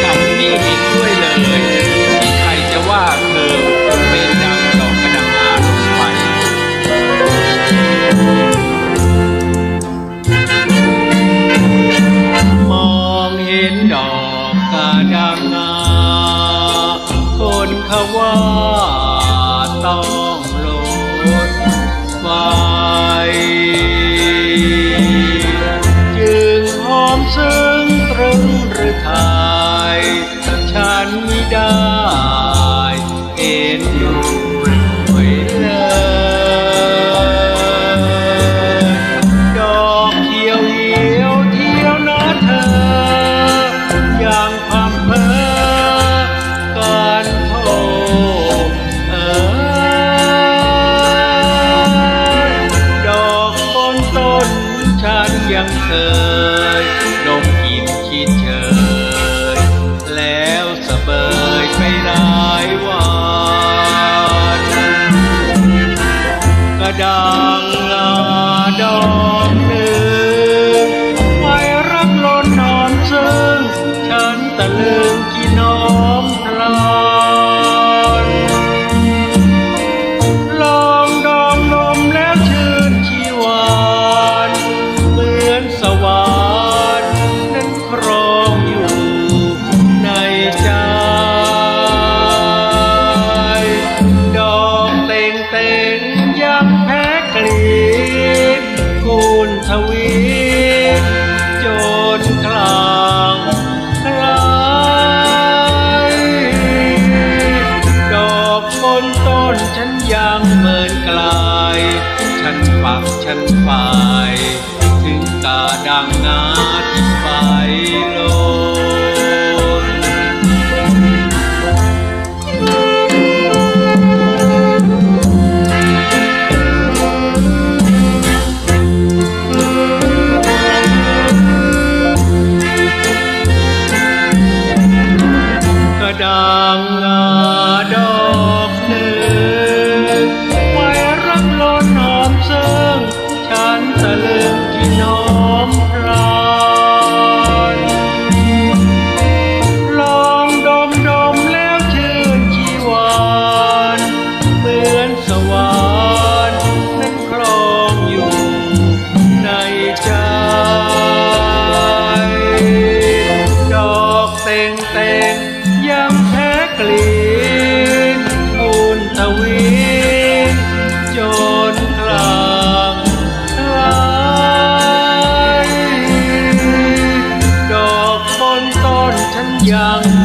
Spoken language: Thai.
ฉันนี่เห็นด้วยเลยที่ใครจะว่าเธอเป็นดังดอกกระดังอาลงไป มองเห็นดอกกระดังงาคนเขาว่า เคยดมกินคิดเชย แล้วสะเบยไปหลายวันกระดังลาดอกหนึ่งไม่รักลนนอนซึ่ง ฉันตะลึงที่น้อ ฉันฝักฉันไฟถึงกาดังนา งยำแพ้กลีนบุญทวีจนกลางไกลดอกบนต้นฉันยัง